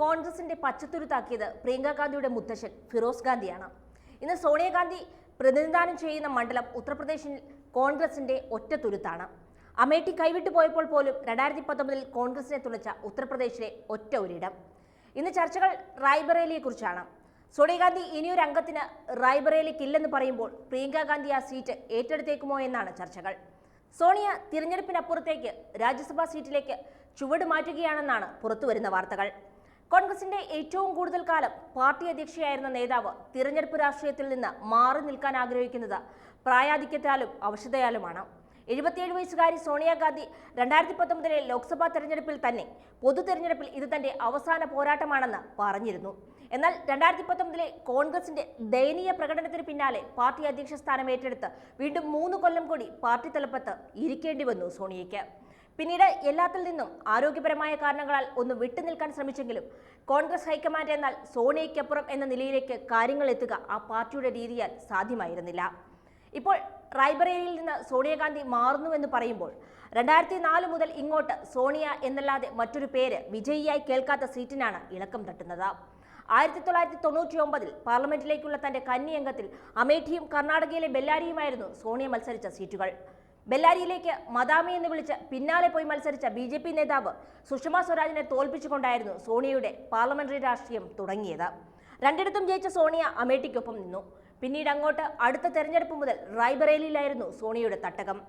കോൺഗ്രസിന്റെ പച്ചത്തുരുത്താക്കിയത് പ്രിയങ്ക ഗാന്ധിയുടെ മുത്തശ്ശൻ ഫിറോസ് ഗാന്ധിയാണ്. ഇന്ന് സോണിയാഗാന്ധി പ്രതിനിധാനം ചെയ്യുന്ന മണ്ഡലം ഉത്തർപ്രദേശിൽ കോൺഗ്രസിന്റെ ഒറ്റത്തുരുത്താണ് അമേഠി കൈവിട്ടു പോയപ്പോൾ പോലും രണ്ടായിരത്തി പത്തൊമ്പതിൽ കോൺഗ്രസിനെ തുളച്ച ഉത്തർപ്രദേശിലെ ഒറ്റ ഒരിടം. ഇന്ന് ചർച്ചകൾ റായ്ബറേലിയെക്കുറിച്ചാണ്. സോണിയാഗാന്ധി ഇനിയൊരു അംഗത്തിന് റായ്ബറേലിക്കില്ലെന്ന് പറയുമ്പോൾ പ്രിയങ്ക ഗാന്ധി ആ സീറ്റ് ഏറ്റെടുത്തേക്കുമോ എന്നാണ് ചർച്ചകൾ. സോണിയ തിരഞ്ഞെടുപ്പിനപ്പുറത്തേക്ക് രാജ്യസഭാ സീറ്റിലേക്ക് ചുവട് മാറ്റുകയാണെന്നാണ് പുറത്തുവരുന്ന വാർത്തകൾ. കോൺഗ്രസിന്റെ ഏറ്റവും കൂടുതൽ കാലം പാർട്ടി അധ്യക്ഷയായിരുന്ന നേതാവ് തിരഞ്ഞെടുപ്പ് രാഷ്ട്രീയത്തിൽ നിന്ന് മാറി നിൽക്കാൻ ആഗ്രഹിക്കുന്നത് പ്രായാധിക്യത്താലും അവശതയാലുമാണ്. എഴുപത്തിയേഴ് വയസ്സുകാരി സോണിയാഗാന്ധി രണ്ടായിരത്തി പത്തൊമ്പതിലെ ലോക്സഭാ തെരഞ്ഞെടുപ്പിൽ തന്നെ പൊതു തെരഞ്ഞെടുപ്പിൽ ഇത് തന്റെ അവസാന പോരാട്ടമാണെന്ന് പറഞ്ഞിരുന്നു. എന്നാൽ രണ്ടായിരത്തി പത്തൊമ്പതിലെ കോൺഗ്രസിന്റെ ദയനീയ പ്രകടനത്തിന് പിന്നാലെ പാർട്ടി അധ്യക്ഷ സ്ഥാനം ഏറ്റെടുത്ത് വീണ്ടും മൂന്ന് കൊല്ലം കൂടി പാർട്ടി തലപ്പത്ത് ഇരിക്കേണ്ടി വന്നു സോണിയയ്ക്ക്. പിന്നീട് എല്ലാത്തിൽ നിന്നും ആരോഗ്യപരമായ കാരണങ്ങളാൽ ഒന്ന് വിട്ടുനിൽക്കാൻ ശ്രമിച്ചെങ്കിലും കോൺഗ്രസ് ഹൈക്കമാൻഡ് എന്നാൽ സോണിയയ്ക്കപ്പുറം എന്ന നിലയിലേക്ക് കാര്യങ്ങൾ എത്തുക ആ പാർട്ടിയുടെ രീതിയാൽ സാധ്യമായിരുന്നില്ല. ഇപ്പോൾ റായ്ബറേലിയിൽ നിന്ന് സോണിയാഗാന്ധി മാറുന്നുവെന്ന് പറയുമ്പോൾ രണ്ടായിരത്തി നാല് മുതൽ ഇങ്ങോട്ട് സോണിയ എന്നല്ലാതെ മറ്റൊരു പേര് വിജയിയായി കേൾക്കാത്ത സീറ്റിനാണ് ഇളക്കം തട്ടുന്നത്. ആയിരത്തി തൊള്ളായിരത്തി തൊണ്ണൂറ്റി ഒമ്പതിൽ പാർലമെന്റിലേക്കുള്ള തന്റെ കന്നി അംഗത്തിൽ അമേഠിയും കർണാടകയിലെ ബെല്ലാരിയുമായിരുന്നു സോണിയ മത്സരിച്ച സീറ്റുകൾ. ബെല്ലാരിയിലേക്ക് മദാമി എന്ന് വിളിച്ച് പിന്നാലെ പോയി മത്സരിച്ച ബി ജെ പി നേതാവ് സുഷമ സ്വരാജിനെ തോൽപ്പിച്ചുകൊണ്ടായിരുന്നു സോണിയയുടെ പാർലമെന്ററി രാഷ്ട്രീയം തുടങ്ങിയത്. രണ്ടിടത്തും ജയിച്ച സോണിയ അമേഠിക്കൊപ്പം നിന്നു. പിന്നീട് അങ്ങോട്ട് അടുത്ത തെരഞ്ഞെടുപ്പ് മുതൽ റായ്ബറേലിയിലായിരുന്നു സോണിയയുടെ തട്ടകം.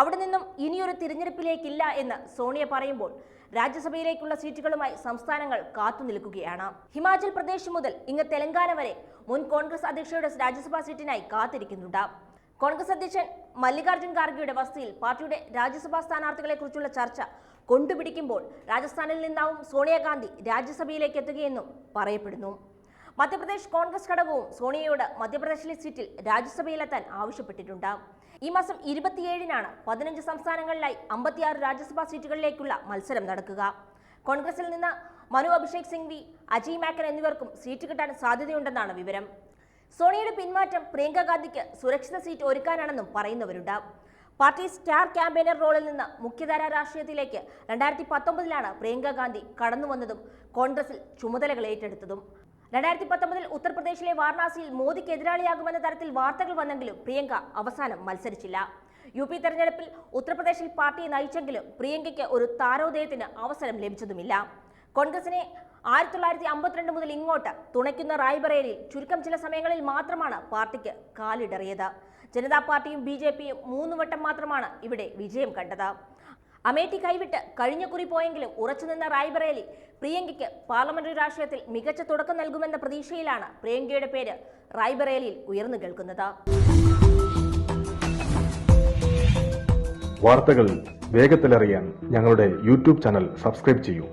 അവിടെ നിന്നും ഇനിയൊരു തിരഞ്ഞെടുപ്പിലേക്കില്ല എന്ന് സോണിയ പറയുമ്പോൾ രാജ്യസഭയിലേക്കുള്ള സീറ്റുകളുമായി സംസ്ഥാനങ്ങൾ കാത്തു നിൽക്കുകയാണ്. ഹിമാചൽ പ്രദേശ് മുതൽ ഇങ്ങ് തെലങ്കാന വരെ മുൻ കോൺഗ്രസ് അധ്യക്ഷയുടെ രാജ്യസഭാ സീറ്റിനായി കാത്തിരിക്കുന്നുണ്ട്. കോൺഗ്രസ് അധ്യക്ഷൻ മല്ലികാർജുൻ ഖാർഗെയുടെ വസതിയിൽ പാർട്ടിയുടെ രാജ്യസഭാ സ്ഥാനാർത്ഥികളെക്കുറിച്ചുള്ള ചർച്ച കൊണ്ടുപിടിക്കുമ്പോൾ രാജസ്ഥാനിൽ നിന്നാവും സോണിയാഗാന്ധി രാജ്യസഭയിലേക്ക് എത്തുകയെന്നും പറയപ്പെടുന്നു. മധ്യപ്രദേശ് കോൺഗ്രസ് ഘടകവും സോണിയയോട് മധ്യപ്രദേശിലെ സീറ്റിൽ രാജ്യസഭയിലെത്താൻ ആവശ്യപ്പെട്ടിട്ടുണ്ട്. ഈ മാസം ഇരുപത്തിയേഴിനാണ് പതിനഞ്ച് സംസ്ഥാനങ്ങളിലായി അമ്പത്തിയാറ് രാജ്യസഭാ സീറ്റുകളിലേക്കുള്ള മത്സരം നടക്കുക. കോൺഗ്രസിൽ നിന്ന് മനു അഭിഷേക് സിംഗ്വി അജയ് മാക്കൻ എന്നിവർക്കും സീറ്റ് കിട്ടാൻ സാധ്യതയുണ്ടെന്നാണ് വിവരം. സോണിയയുടെ പിന്മാറ്റം പ്രിയങ്ക ഗാന്ധിക്ക് സുരക്ഷിത സീറ്റ് ഒരുക്കാനാണെന്നും പറയുന്നവരുണ്ടാവും പാർട്ടി സ്റ്റാർ ക്യാമ്പയിനർ റോളിൽ നിന്ന് മുഖ്യധാരാ രാഷ്ട്രീയത്തിലേക്ക് രണ്ടായിരത്തി പത്തൊമ്പതിലാണ് പ്രിയങ്ക ഗാന്ധി കടന്നുവന്നതും കോൺഗ്രസിൽ ചുമതലകൾ ഏറ്റെടുത്തതും. രണ്ടായിരത്തി പത്തൊമ്പതിൽ ഉത്തർപ്രദേശിലെ വാരണാസിയിൽ മോദിക്ക് എതിരാളിയാകുമെന്ന തരത്തിൽ വാർത്തകൾ വന്നെങ്കിലും പ്രിയങ്ക അവസാനം മത്സരിച്ചില്ല. യു പി തെരഞ്ഞെടുപ്പിൽ ഉത്തർപ്രദേശിൽ പാർട്ടിയെ നയിച്ചെങ്കിലും പ്രിയങ്കയ്ക്ക് ഒരു താരോദയത്തിന് അവസരം ലഭിച്ചതുമില്ല. കോൺഗ്രസിനെ ആയിരത്തി തൊള്ളായിരത്തി അമ്പത്തിരണ്ട് മുതൽ ഇങ്ങോട്ട് തുണയ്ക്കുന്ന റായ്ബറേലിയിൽ ചുരുക്കം ചില സമയങ്ങളിൽ മാത്രമാണ് പാർട്ടിക്ക് കാലിടറിയത്. ജനതാ പാർട്ടിയും ബി ജെ പിയും മൂന്ന് വട്ടം മാത്രമാണ് ഇവിടെ വിജയം കണ്ടത്. അമേഠി കൈവിട്ട് കഴിഞ്ഞ കുറി പോയെങ്കിലും ഉറച്ചുനിന്ന റായ്ബറേലി പ്രിയങ്കയ്ക്ക് പാർലമെന്ററി രാഷ്ട്രീയത്തിൽ മികച്ച തുടക്കം നൽകുമെന്ന പ്രതീക്ഷയിലാണ് പ്രിയങ്കയുടെ പേര് റായ്ബറേലിയിൽ ഉയർന്നു കേൾക്കുന്നത്. വാർത്തകൾ വേഗത്തിലറിയാൻ ഞങ്ങളുടെ യൂട്യൂബ് ചാനൽ സബ്സ്ക്രൈബ് ചെയ്യൂ.